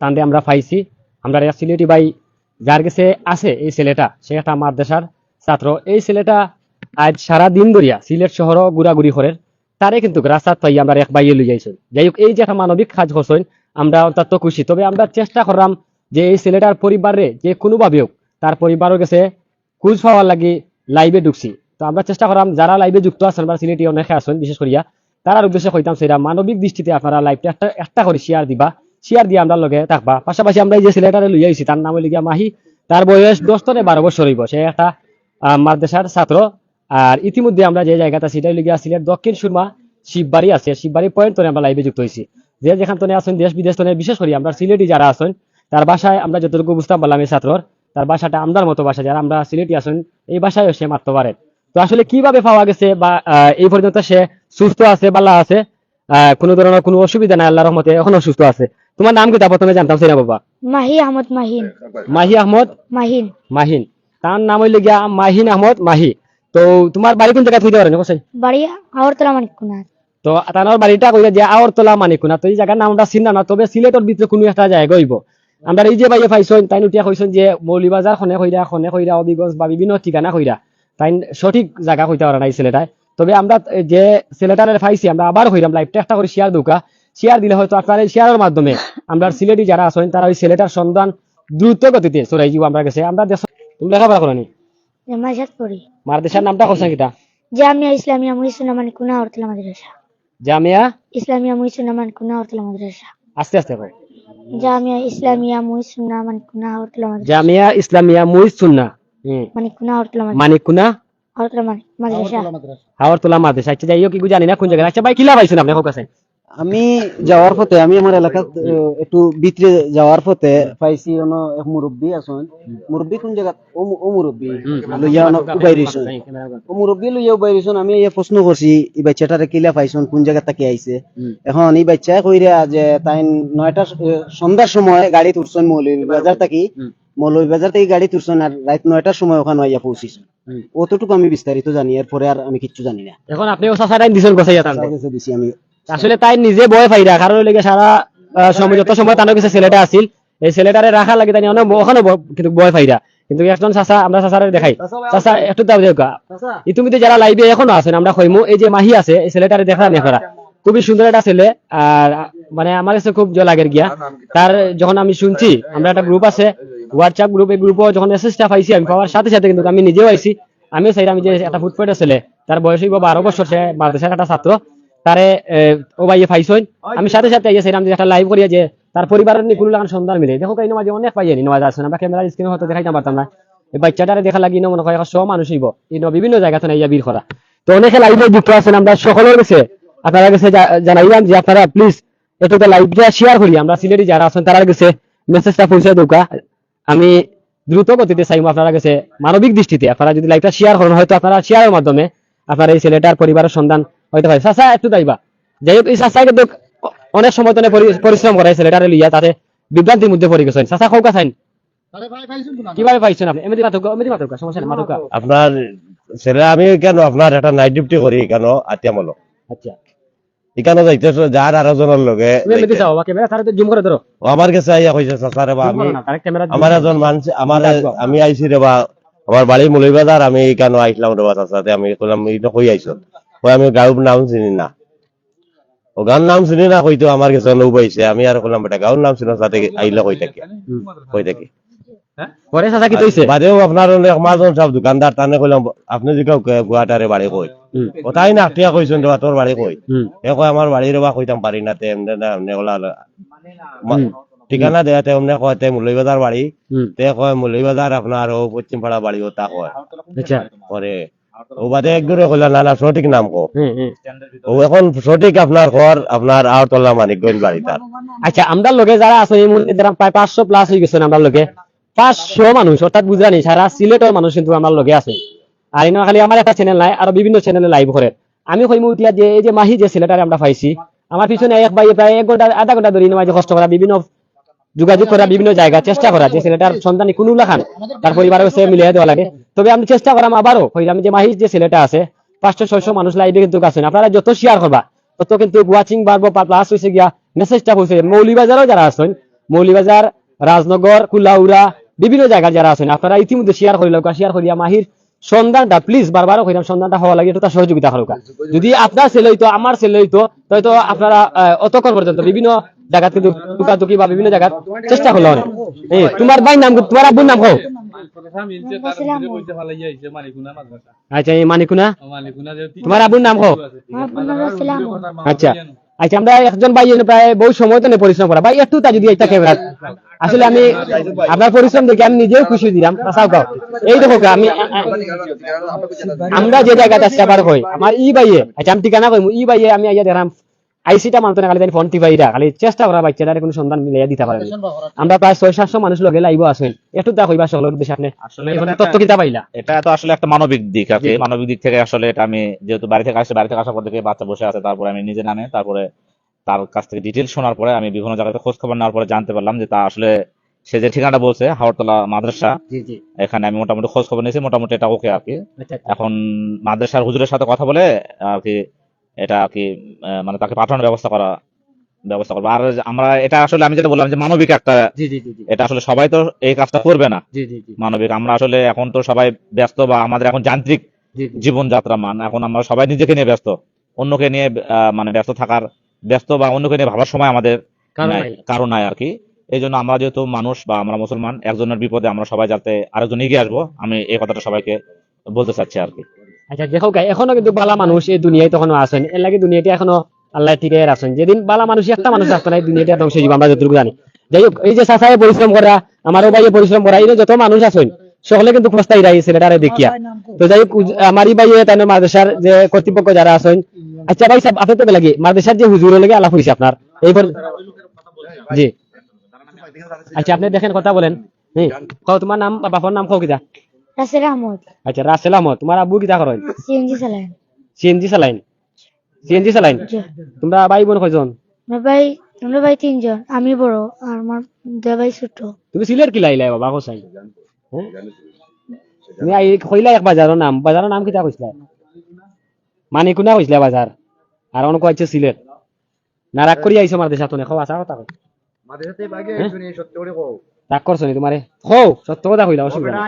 তান্ডে আমরা পাইছি। আমরা সিলেটি ভাই যার কাছে আছে এই ছেলেটা, সে একটা মাদ্রাসার ছাত্র। এই ছেলেটা আজ সারা দিন ধরিয়া সিলেট শহর ঘুরাঘুরি করে তারে কিন্তু রাস্তাত পাই আমরা এক বাইয়ে লই যাইছেন যাই হোক এই যে একটা মানবিক কাজ হসইন আমরা অত্যন্ত খুশি। তবে আমরা চেষ্টা করলাম যে এই ছেলেটার পরিবারে যে কোনোভাবে হোক তার পরিবারের কাছে খোঁজ পাওয়ার লাগি লাইভে ঢুকছি। তো আমরা চেষ্টা করলাম, যারা লাইভে যুক্ত আছেন বা সিলেটি অনেকে আছেন, বিশেষ করিয়া, তারার উদ্দেশ্যে কইতাম সেটা মানবিক দৃষ্টিতে আপনারা লাইভটা একটা একটা করে শেয়ার দিবা। শেয়ার দিয়ে আমরা লগে থাকবা। পাশাপাশি আমরা এই যে ছেলেটারে লইয়া আইছি, তার নাম হইলিগিয়া মাহি। তার বয়স দশ থেকে বারো বছর হইব। সে একটা মাদ্রাসার ছাত্র। আর ইতিমধ্যে আমরা যে জায়গাটা সেটা হইলিগিয়া সিলেট দক্ষিণ সুরমা শিববাড়ি আছে। শিববাড়ি পয়েন্ট আমরা লাইভে যুক্ত হয়েছি যে যেখান থেকে আছেন, দেশ বিদেশ থেকে বিশেষ করে আমরা সিলেটি যারা আছেন, তার বাসায় আমরা যতটুকু বুঝতাম পারলাম এই ছাত্রর, তার বাসাটা আমরার মতো বাসা। যারা আমরা সিলেটি আছেন, এই বাসায় সে মারতে পারে। তো আসলে কীভাবে পাওয়া গেছে বা এই পর্যন্ত সে সুস্থ আছে বালা আছে? কোনো ধরনের কোনো অসুবিধা নাই আল্লাহ রহমতে এখনও সুস্থ আছে। তোমার নাম কি? তা প্রথমে জানতাম সিনা বাবা। মাহি আহমদ মাহিন। মাহি আহমদ? মাহিন। মাহিন। তার নাম হইলে গিয়া মাহিন আহমদ মাহি। তো তোমার বাড়ি কোন জায়গায় থইতে পারেন কোথায় বাড়ি আওয়ারতলা মানিকুনার তো তার বাড়িটা কইলে যে আওরতলা মানিকুনা তো এই জায়গার নামটা চিন্তা না তবে সিলেটের ভিতরে কোনো একটা জায়গা হইব। আমরা এই যে বাইয়ে পাইছেন তাই উঠিয়া কইছেন যে মৌলিবাজার খনে কইরা খনে কইরা অবিগঞ্জ বা বিভিন্ন ঠিকানা কইরা তাই সঠিক জায়গা কইতে পারে নাই ছেলেটায় তবে আমরা যে ছেলেটারে পাইছি আমরা আবার কইরাম লাইভটা একটা করে শেয়ার দুকা। শেয়ার দিলে হয়তো আপনার এই শেয়ারের মাধ্যমে আমরা সিলেটি যারা আছেন তারা ওই ছেলেটার সন্ধান দ্রুত গতিতে চড়াই যাব আমরা কাছে আমরা দেশ তুমি লেখাপড়া করনি? জামাইশাত পড়ি। মার দেশের নামটা করছেন কিটা জামিয়া ইসলামিয়া মুইসুনা মানিকুনা আওয়ারতলা মাদ্রাসা। জামিয়া? ইসলামিয়া মুইসুনা মানিকুনা আওয়ারতলা মাদ্রাসা। আস্তে আস্তে কয় জামিয়া ইসলামিয়া মুইসুনা মানিকুনা আওয়ারতলা মাদ্রাসা। জামিয়া ইসলামিয়া মুই সুন্না হুম। মানিকুনা আওয়ারতলা মাদ্রাসা। মানিকুনা আওয়ারতলা মানি- মাদ্রাসা। হাওয়ার তোলা মাদ্রাসা। আচ্ছা যাই হোক কি জানি না কোন জায়গায়। আচ্ছা ভাই কিলা পাইছেন আপনি? আছে আমি যাওয়ার পথে আমি আমার এলাকাত একটু ভিতরে যাওয়ার পথে পাইছি অনো এক মুরব্বী আছেন। মুরব্বী কোন জায়গাত? ও মুরব্বী। লইয়া অনো উবাই ও মুরব্বী লইয়া উবাই রইছেন আমি এই প্রশ্ন করছি এই বাচ্চাটারে কিলা পাইছেন কোন জায়গা থেকে আইছে? এখন এই বাচ্চা কইরা যে তাই নয়টা সন্ধ্যার সময় গাড়ি তুলছেন মৌলভীবাজার থেকে। মৌলভীবাজার থেকে গাড়ি তুলছেন আর রাত নয়টার সময় ওখানে আইয়া পৌঁছিছেন অতটুকু আমি বিস্তারিত জানি এরপরে আর আমি কিচ্ছু জানি না। এখন আপনি দিছেন গোছাই যাতাম দিছি আমি। আসলে তাই নিজে বয় ফাইরা কারণ লেগে সারা আহ, সময় যত সময় তার কাছে ছেলেটা আছিল এই ছেলেটারে রাখা লাগে তাই অনেক ওখানে কিন্তু বয় ফাইরা কিন্তু একজন চাচা আমরা চাচারে দেখাই। চাচা একটু দাও দেখা। ইতিমধ্যে যারা লাইভে এখনও আছেন আমরা কইমু এই যে মাহি আছে এই ছেলেটারে দেখা নেখরা খুবই সুন্দর একটা ছেলে আর মানে আমার কাছে খুব জল আগের গিয়া। তার যখন আমি শুনছি আমরা একটা গ্রুপ আছে হোয়াটসঅ্যাপ গ্রুপ এই গ্রুপও যখন মেসেজটা পাইছি আমি পাওয়ার সাথে সাথে কিন্তু আমি নিজেও আইছি। আমিও চাই আমি যে একটা ফুটফেটে ছেলে তার বয়স হইব বারো বছর সে মাদ্রাসার একটা ছাত্র। তারে ও ভাইয়ে পাইছইন আমি সাথে সাথে আইয়া চাইলাম যে একটা লাইভ করিয়া যে তার পরিবারের নি কোনো লাগান সন্ধান মিলে। দেখো এই মাঝে অনেক পাইয়ে নি নওয়াজ আছে আমরা ক্যামেরার স্ক্রিনে হয়তো দেখাইতে পারতাম না। এই বাচ্চাটারে দেখা লাগি না মনে হয় সব মানুষ হইব। এই ন বিভিন্ন জায়গা থেকে ইয়া বীর করা। তো অনেকে লাইভে যুক্ত আছেন আমরা সকলের কাছে আপনারা কাছে জানাইলাম যে আপনারা প্লিজ একটু লাইভটা শেয়ার করি। আমরা সিলেটি যারা আছেন তারা কাছে মেসেজটা পৌঁছে দৌকা আমি দ্রুত গতিতে চাইব আপনারা কাছে মানবিক দৃষ্টিতে। আপনারা যদি লাইভটা শেয়ার করেন হয়তো আপনারা শেয়ারের মাধ্যমে আপনার এই ছেলেটার পরিবারের সন্ধান হইতে পারে। চাচা একটু দাইবা যাই হোক এই চাচা কিন্তু অনেক সময় তো পরি- পরিশ্রম করে ছেলেটারে লিয়া তাতে বিভ্রান্তির মধ্যে পড়ে গেছেন। চাচা কৌকা চাইন কীভাবে পাইছেন আপনি? এমনি মাতুকা এমনি মাতুকা সমস্যা নেই মাতুকা। আপনার ছেলে আমি কেন আপনার একটা নাইট ডিউটি করি কেন? আতিয়ামলো আচ্ছা। এখানে যাইতে যার আরও জনের লগে তুমি এমনি চাও বা ক্যামেরা তারা জুম করে ধরো। আমার কাছে আইয়া কইছে চাচারে বা আমি করো না তারা ক্যামেরা আমার একজন মানুষ আমার আমি আইছি রে বা আমার বাড়ি মুলিবাজার আমি কেন আইছিলাম রে বা চাচাতে আমি কইলাম কই আইছ? কই আমি গাঁওর নাম চিনি না। ও গাঁর নাম চিনি না কইতো আমার কাছে নৌ পাইছে আমি আর কইলাম বেটা গাঁওর নাম চিনি সাথে আইলে কই থাকি। কই থাকি। পরে চাচা কি তৈছে বাদেও আপনার অনেক মাজন সব দোকানদার তানে কইলাম আপনি যে কেউ গুয়াটারে বাড়ি কই ও তাই না আটিয়া কইছেন রে তোর বাড়ি কই এ কয় আমার বাড়ির বা কইতাম পারি না তে এমনে না এমনে ওলা ঠিকানা দেয়া তে এমনে কয় তে মুলইবাজার বাড়ি হুম তে কয় মুলইবাজার আপনার ও পশ্চিম পাড়া বাড়ি ও তা কয়। আচ্ছা। পরে ও বাদে একদরে কইলা না না সঠিক নাম কো হুম হুম। ও এখন সঠিক আপনার ঘর আপনার আওতলা মানিকগঞ্জ বাড়ি তার আচ্ছা আমরা লোকে যারা আছে এই মুহূর্তে যারা প্রায় পাঁচশো প্লাস গেছেন আমরা লোকে পাঁচশো মানুষ অর্থাৎ বুঝানি সারা সিলেটের মানুষ কিন্তু আমার লোকে আছে। আর ইনো খালি আমার একটা চ্যানেল নাই আরও বিভিন্ন চ্যানেলে লাইভ করে। আমি কইমু উঠিয়া যে এই যে মাহি যে ছেলেটারে আমরা পাইছি আমার পিছনে এক ভাই প্রায় এক ঘণ্টা আধা ঘণ্টা ধরে মাঝে কষ্ট করা বিভিন্ন যোগাযোগ করা বিভিন্ন জায়গা চেষ্টা করা, যে ছেলেটার সন্তানি কোনো লাখান তার পরিবারের কাছে মিলিয়ে দেওয়া লাগে। তবে আমি চেষ্টা করাম আবারও কইলাম যে মাহি যে ছেলেটা আছে, পাঁচশো, ছয়শো মানুষ লাইভে কিন্তু আছেন আপনারা যত শেয়ার করবা, তত কিন্তু ওয়াচিং বাড়বো প্লাস হয়েছে গিয়া মেসেজটা পৌঁছে মৌলিবাজারও যারা আছেন, মৌলিবাজার, রাজনগর কুলাউড়া বিভিন্ন জায়গার যারা আছেন, আপনারা ইতিমধ্যে শেয়ার করিল শেয়ার করিয়া মাহির সন্ধানটা প্লিজ বারবার কইলাম সন্ধানটা হওয়া লাগে এটা সহযোগিতা করুকা যদি আপনার ছেলে হইতো আমার ছেলে হইতো হয়তো আপনারা অতক্ষণ পর্যন্ত বিভিন্ন জায়গা কিন্তু টুকাটুকি বা বিভিন্ন জায়গার চেষ্টা করল অনেক। এই তোমার ভাই নাম তোমার আব্বুর নাম কও? আচ্ছা এই মানিকুনা? তোমার আব্বুর নাম সালাম। আচ্ছা। আচ্ছা আমরা একজন ভাই প্রায় বহু সময় তো পরিশ্রম করা। ভাই, একটু তা যদি এটা ক্যামেরা আসলে আমি আপনার পরিশ্রম দেখে আমি নিজেও খুশি দিলাম তাছাও কাও? এই দেখো আমি আমরা যে জায়গাটা সেবার কই? আমার ই বাইয়ে আচ্ছা আমি ঠিকানা কই ই বাইয়ে আমি আইয়া দেখলাম আইসিটা মানতো না খালি তাই ফোন টিপাইরা খালি চেষ্টা করা বাচ্চাটারে কোনো সন্ধান মিলাইয়া দিতে পারে আমরা প্রায় ছয় সাতশো মানুষ লগে লাইব আছেন একটু তা কইবা সকলের উদ্দেশ্যে আপনি। আসলে এটা কিতা পাইলা? এটা তো আসলে একটা মানবিক দিক জি। মানবিক দিক থেকে আসলে এটা আমি যেহেতু বাড়ি থেকে আসছি বাড়ি থেকে আসার পর থেকে বাচ্চা বসে আছে তারপরে আমি নিজে নামে তারপরে তার কাছ থেকে ডিটেলস শোনার পরে আমি বিভিন্ন জায়গাতে খোঁজ খবর নেওয়ার পরে জানতে পারলাম যে তা আসলে সে যে ঠিকানাটা বলছে হাওড়তলা মাদ্রাসা জি জি। এখানে আমি মোটামুটি খোঁজ খবর নিয়েছি মোটামুটি এটা ওকে আর কি। আচ্ছা। এখন মাদ্রাসার হুজুরের সাথে কথা বলে আর কি এটা কি মানে তাকে পাঠানোর ব্যবস্থা করা ব্যবস্থা করব। আর আমরা এটা আসলে আমি যেটা বললাম যে মানবিক একটা এটা আসলে সবাই তো এই কাজটা করবে না। মানবিক আমরা আসলে এখন তো সবাই ব্যস্ত বা আমাদের এখন যান্ত্রিক জীবনযাত্রা মান এখন আমরা সবাই নিজেকে নিয়ে ব্যস্ত অন্যকে নিয়ে মানে ব্যস্ত থাকার ব্যস্ত বা অন্যকে নিয়ে ভাবার সময় আমাদের। কারণ নাই আর কি। এই জন্য আমরা যেহেতু মানুষ বা আমরা মুসলমান একজনের বিপদে আমরা সবাই যাতে আরেকজন এগিয়ে আসব আমি এই কথাটা সবাইকে বলতে চাচ্ছি আর কি। আচ্ছা দেখো এখনও কিন্তু বালা মানুষ এই দুনিয়ায় তখনও আছেন। এর লাগে দুনিয়াতে এখনও আল্লাহ ঠিকই রাখছেন। যেদিন বালা মানুষ, একটা মানুষ রাখতো না, এই দুনিয়াটা ধ্বংস হয়ে আমরা যতটুকু জানি। যাই হোক, এই যে চাচায় পরিশ্রম করা, আমারও ভাইয়ে পরিশ্রম করা, এই যত মানুষ আছেন, সকলে কিন্তু খোঁজতাই রাই ছেলেটারে দেখিয়া। তো যাই হোক আমারই ভাইয়ে তাই মাদ্রাসার যে কর্তৃপক্ষ যারা আছেন আচ্ছা ভাই সাহেব আপনি তো লাগে, মাদ্রাসার যে হুজুর লাগে আলাপ হয়েছে আপনার এই জি। আচ্ছা আপনি দেখেন, কথা বলেন। হ্যাঁ তোমার নাম বা বাবার নাম কিতা? রাসেল আহমদ। আচ্ছা রাসেল আহমদ তোমার আব্বু কিতা করেন সিএনজি সিএনজি চালাইন সিএনজি চালাইন তোমরা ভাই বোন কয়জন? আমার ভাই আমার ভাই তিনজন আমি বড় আর আমার দুই ভাই ছোট। তুমি সিলেট কি লাইলাই বাবা কোসাই তুমি আই কইলা এক বাজারের নাম বাজারের নাম কিতা কইছিলা? মানে কোনা কইছিলা বাজার আর অন কইছে সিলেট। না রাগ করি আইছো মার দেশা তো খাও আসা কথা কই রাগ করছ নি তোমারে? খো সত্য কথা কইলা অসুবিধা নাই।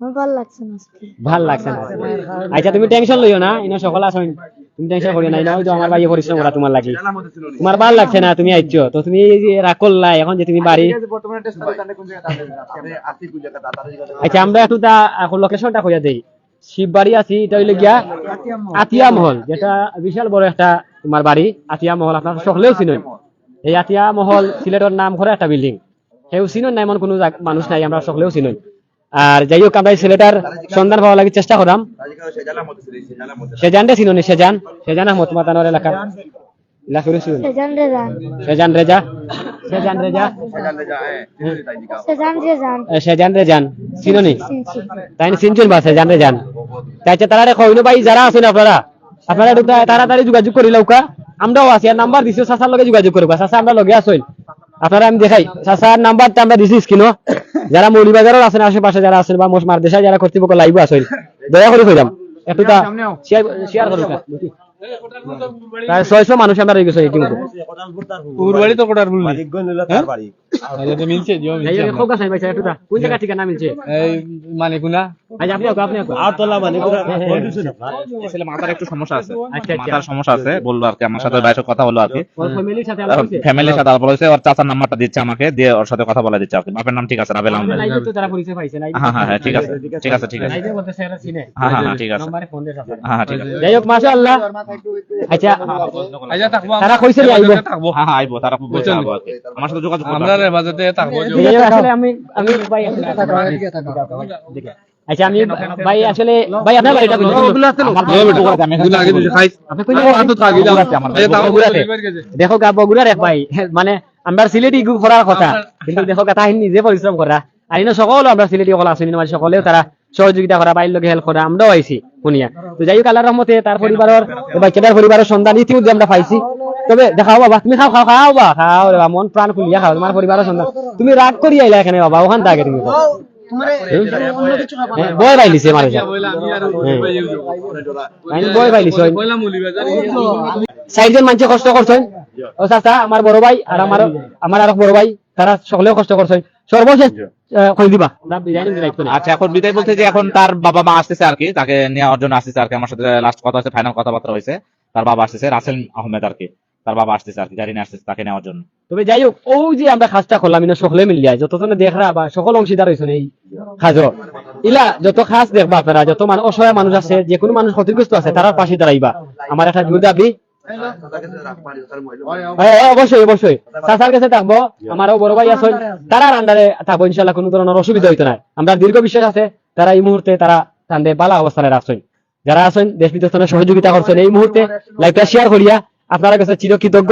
আমার ভালো লাগছে না আজকে। হ্যাঁ ভালো লাগছে না ভালো লাগছে না। আচ্ছা তুমি টেনশন লইও না ইনো সকল তুমি টেনশন করিও না ইনো আমার পরিশ্রম করা তোমার লাগি। তোমার ভালো লাগছে না তুমি আইছো তো তুমি রাগ করলা এখন যে তুমি বাড়ি আচ্ছা আমরা একটু তা এখন লোকেশনটা কইয়া দেই। শিববাড়ি আছি এটা হইলে গিয়া আতিয়া মহল যেটা বিশাল বড় একটা তোমার বাড়ি। আতিয়া মহল আপনার সকলেও চিনেন। এই আতিয়া মহল সিলেটের নাম করে একটা বিল্ডিং সেও চিনেন না এমন কোনো মানুষ নাই আমরা সকলেও চিনেন আর যাই হোক আমরা এই ছেলেটার সন্ধান পাওয়া লাগে চেষ্টা করাম। সেজানটা চিনুন সেজান? সেজান আহমদ মাতানোর এলাকার। এলাকার সেজান রেজান সেজান রেজা? সেজান রেজা? সেজান রেজান। এ, সেজান রেজান। তাই চিনচুন বা সেজান রেজান? তাই তারা কইনো ভাই যারা আছেন আপনারা আপনারা তাড়াতাড়ি যোগাযোগ করি লৌকা আমরাও আছি আর নাম্বার দিছি চাচার লগে যোগাযোগ করবা। চাচা আমরা লগে আছেন আপনারা আমি দেখাই চাচার নাম্বারটা আমরা দিছি স্ক্রিনও যারা মৌলিবাজারের আছেন আশেপাশে যারা আছেন বা মার দেশে যারা কর্তৃপক্ষ লাইভ আছেন দয়া করে কইলাম একটু তা শেয়ার শেয়ার করুন প্রায় ছয়শো মানুষ আমরা রয়ে গেছে উরবাড়ি তো কোটার মিলছে। কোন জায়গা ঠিকানা মিলছে? মানে কোনা আচ্ছা আপনি হোক, আপনি হোক। ছেলে মাথার একটু সমস্যা আছে। আচ্ছা, আচ্ছা। মাথার সমস্যা আছে বলল আর কি আমার সাথে বাইরে কথা হলো আর কি। ফ্যামিলির সাথে আলাপ হয়েছে? ফ্যামিলির সাথে আলাপ হয়েছে ওর চাচার নাম্বারটা দিচ্ছে আমাকে দিয়ে ওর সাথে কথা বলা দিচ্ছে আর কি। বাপের নাম ঠিক আছে রাবেল আহমেদ। লাইভে তো তারা পরিচয় পাইছে, লাইভে হ্যাঁ হ্যাঁ হ্যাঁ ঠিক আছে ঠিক আছে ঠিক আছে। লাইভে বলতে স্যাররা চিনে। হ্যাঁ হ্যাঁ হ্যাঁ ঠিক আছে। নম্বরে ফোন দিয়ে সাথে। হ্যাঁ হ্যাঁ ঠিক আছে। যাই হোক মাশাআল্লাহ। আচ্ছা আচ্ছা থাকব। তারা কইছে আইবো। থাকব। হ্যাঁ হ্যাঁ আইবো তারা বলছে আইবো আর কি। আমার সাথে যোগাযোগ করবে আমরা রে থাকব আসলে আমি আমি ভাই আচ্ছা আমি ভাই আসলে ভাই আপনার বাড়িটা। দেখো গা বগুড়ার এক ভাই মানে আমরা সিলেটি গু করার কথা কিন্তু দেখো গা নিজে পরিশ্রম করা। আর ইনো সকলো আমরা সিলেটি সকল আছেন মানে সকলেও তারা সহযোগিতা করা বাইর লগে হেল্প করা আমরাও আইছি শুনিয়া। তো যাই হোক আল্লাহর রহমতে তার পরিবারের বাচ্চাটার পরিবারের সন্ধান ইতিমধ্যে আমরা পাইছি। তবে দেখাও বাবা তুমি খাও খাও খাও বা খাও রে বাবা, মন প্রাণ খুলিয়া খাও তোমার পরিবারের সন্ধান তুমি রাগ করি আইলা এখানে বাবা ওখান থেকে তুমি হ্যাঁ, বয় পাইলিছে মানুষ হ্যাঁ। বয় পাইলিছে চারজন মানুষ কষ্ট করছেন? ও চাচা আমার বড় ভাই আর আমার আমার আর বড় ভাই তারা সকলেও কষ্ট করছেন। সর্বশেষ দিবা। আচ্ছা এখন বিদায় বলতে যে এখন তার বাবা মা আসতেছে আর কি তাকে নেওয়ার জন্য আসতেছে আর কি। আমার সাথে লাস্ট কথা হয়েছে ফাইনাল কথাবার্তা হয়েছে। তার বাবা আসতেছে রাসেল আহমেদ আর কি। তার বাবা আসতেছে আর কি গাড়ি নিয়ে আসতেছে তাকে নেওয়ার জন্য। তবে যাই হোক ও যে আমরা কাজটা করলাম ইনা সকলে মিলিয়া যতজনে দেখরা বা সকল অংশীদার হয়েছেন এই কাজ ইলা যত খাস দেখবা আপনারা যত মানুষ অসহায় মানুষ আছে যে কোনো মানুষ ক্ষতিগ্রস্ত আছে তারা পাশে দাঁড়াইবা। আমার একটা জোর দাবি। হ্যাঁ, হ্যাঁ, অবশ্যই অবশ্যই। চাচার কাছে থাকব আমারও বড় ভাই আছে তারা আন্ডারে থাকব ইনশাল্লাহ কোনো ধরনের অসুবিধা হইতো না। আমরা দীর্ঘ বিশ্বাস আছে তারা এই মুহূর্তে তারা তাদের বালা অবস্থানে রাখছেন। যারা আছেন দেশ বিদেশে সহযোগিতা করছেন এই মুহূর্তে লাইভটা শেয়ার করিয়া আপনারা কাছে চিরকৃতজ্ঞ।